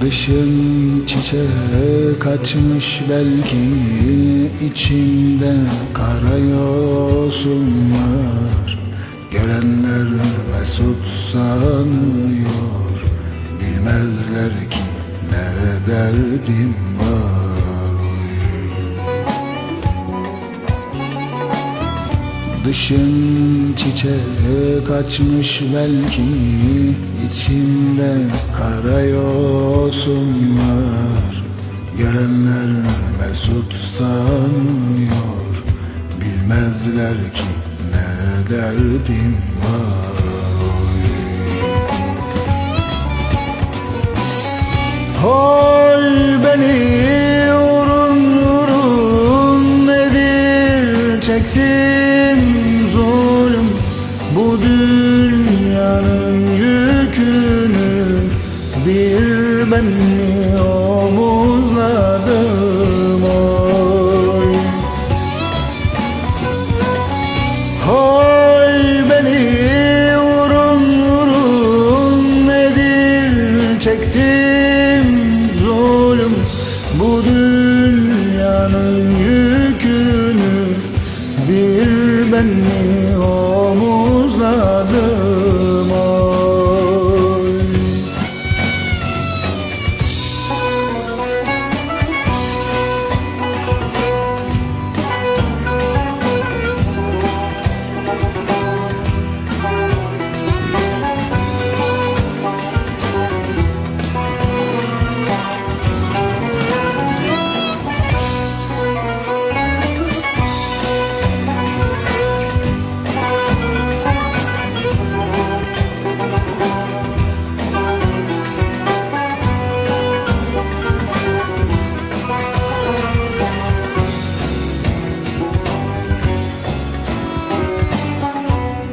Dışın çiçek açmış belki içinde kara yosun var Görenler mesut sanıyor Bilmezler ki ne derdim var Dışın çiçek açmış belki içinde kara yosun var Görenler mesut sanıyor Bilmezler ki ne derdim var oy. Hoy beni urun urun nedir çektim ben mi omuzladım oy Hoy beni vurun vurun nedir çektim